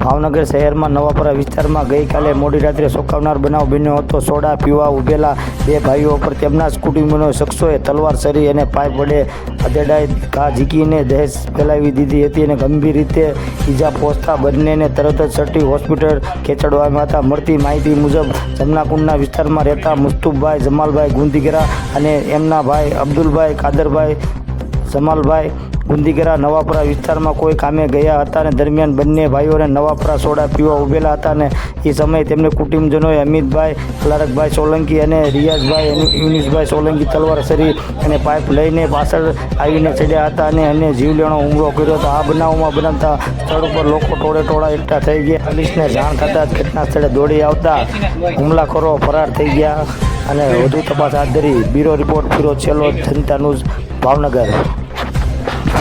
ભાવનગર શહેરમાં નવાપરા વિસ્તારમાં ગઈકાલે મોડી રાત્રે ચોંકાવનાર બનાવ બન્યો હતો. સોડા, પીવા ઉભેલા બે ભાઈઓ પર તેમના જ કુટુંબીનો શખ્સોએ તલવાર સરી અને પાઇપ વડે અધેડાઈ ઘા ઝીકીને દહેજ ફેલાવી દીધી હતી અને ગંભીર રીતે ઈજા પહોંચતા બંનેને તરત જ સટી હોસ્પિટલ ખેંચડવામાં હતા. મળતી માહિતી મુજબ જમનાકુંડના વિસ્તારમાં રહેતા મુસ્તુફભાઈ જમાલભાઈ ગુંદીગરા અને એમના ભાઈ અબ્દુલભાઈ કાદરભાઈ જમાલભાઈ ગુંદીગરા નવાપરા વિસ્તારમાં કોઈ કામે ગયા હતા અને દરમિયાન બંને ભાઈઓને નવાપુરા સોડા પીવા ઉભેલા હતા અને એ સમયે તેમને કુટુંબજનોએ અમિતભાઈ ક્લારકભાઈ સોલંકી અને રિયાઝભાઈ અને યુનિસભાઈ સોલંકી તલવાર સરી અને પાઇપ લઈને પાછળ આવીને ચડ્યા હતા અને એને જીવલેણો હુમલો કર્યો હતો. આ બનાવમાં બનાવતા સ્થળ ઉપર લોકો ટોળે ટોળા એકઠા થઈ ગયા. પોલીસને જાણ થતાં જ ઘટના સ્થળે દોડી આવતા હુમલાખોરો ફરાર થઈ ગયા અને વધુ તપાસ હાથ ધરી. બ્યુરો રિપોર્ટ ફિરોજ છેલ્લો, જનતા ન્યૂઝ, ભાવનગર.